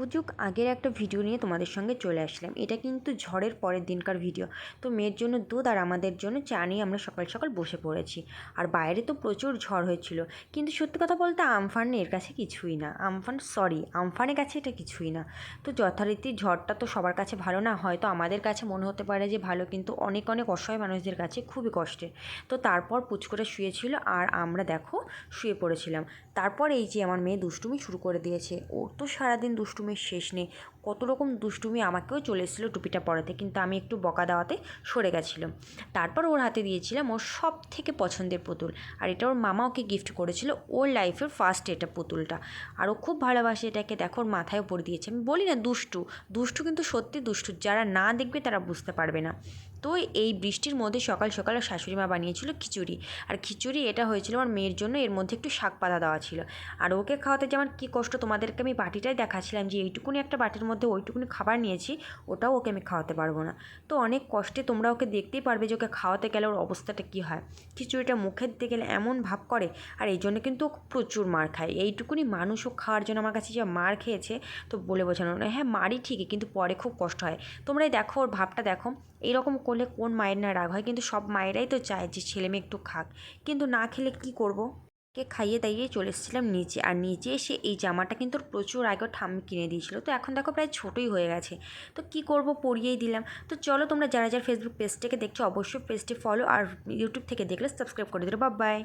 পুজুক আগের একটা ভিডিও নিয়ে তোমাদের সঙ্গে চলে আসলাম। এটা কিন্তু ঝড়ের পরের দিনকার ভিডিও তো মেয়ের জন্য দুধ আর আমাদের জন্য চা নিয়ে আমরা সকাল সকাল বসে পড়েছি। আর বাইরে তো প্রচুর ঝড় হয়েছিল। কিন্তু সত্যি কথা বলতে আমফান এর কাছে কিছুই না। আমফান সরি আমফানের কাছে এটা কিছুই না। তো যথারীতি ঝড়টা তো সবার কাছে ভালো না, হয়তো আমাদের কাছে মনে হতে পারে যে ভালো, কিন্তু অনেক অনেক অসহায় মানুষদের কাছে খুবই কষ্টের তো তারপর পুচ করে শুয়েছিল আর আমরা দেখো শুয়ে পড়েছিলাম। তারপর এই যে আমার মেয়ে দুষ্টুমি শুরু করে দিয়েছে। ওর তো সারাদিন দুষ্টুমির শেষ নেই। কত রকম দুষ্টুমি আমাকেও চলে এসেছিল টুপিটা পরাতে, কিন্তু আমি একটু বকা দেওয়াতে সরে গেছিল তারপর ওর হাতে দিয়েছিলাম ওর সব থেকে পছন্দের পুতুল। আর এটা ওর মামা ওকে গিফট করেছিল ওর লাইফের ফার্স্ট এটা পুতুলটা। আর ও খুব ভালোবাসে এটাকে, দেখো ওর মাথায় ওপর দিয়েছে। আমি বলি না দুষ্টু দুষ্টু কিন্তু সত্যি দুষ্টু, যারা না দেখবে তারা বুঝতে পারবে না। তো এই বৃষ্টির মধ্যে সকাল সকাল শাশুড়ি মা বানিয়েছিল খিচুড়ি। আর খিচুড়ি এটা হয়েছিল আমার মেয়ের জন্য, এর মধ্যে একটু শাক পাতা দেওয়া ছিল। আর ওকে খাওয়াতে যেমন কী কষ্ট, তোমাদেরকে আমি বাটিটাই দেখাচ্ছিলাম যে এইটুকুনি একটা বাটির মধ্যে ওইটুকুনি খাবার নিয়েছি, ওটাও ওকে আমি খাওয়াতে পারব না। তো অনেক কষ্টে তোমরা ওকে দেখতেই পারবে যে ওকে খাওয়াতে গেলে ওর অবস্থাটা কী হয়। খিচুড়িটা মুখে দিতে গেলে এমন ভাব করে, আর এই জন্য কিন্তু ও প্রচুর মার খায়। এইটুকুনি মানুষ ও খাওয়ার জন্য আমার কাছে যে মার খেয়েছে, তো বলে বোঝানো না। হ্যাঁ মারই ঠিকই, কিন্তু পরে খুব কষ্ট হয়। তোমরা এই দেখো, ওর ভাবটা দেখো। এইরকম করলে কোন মায়ের না রাগ হয়? কিন্তু সব মায়েরাই তো চায় যে ছেলে মেয়ে একটু খাক। কিন্তু না খেলে কি করব? কে খাইয়ে দাইয়ে চলে এসেছিলাম নিচে। আর নিচে এসে এই জামাটা কিন্তু প্রচুর আগে ঠাম কিনে দিয়েছিল। তো এখন দেখো প্রায় ছোটোই হয়ে গেছে। তো কি করব পরিয়েই দিলাম। তো চলো তোমরা যারা যারা ফেসবুক পেজটাকে দেখছ, অবশ্যই পেজটি ফলো আর ইউটিউব থেকে দেখলে সাবস্ক্রাইব করে দিও। বা বাই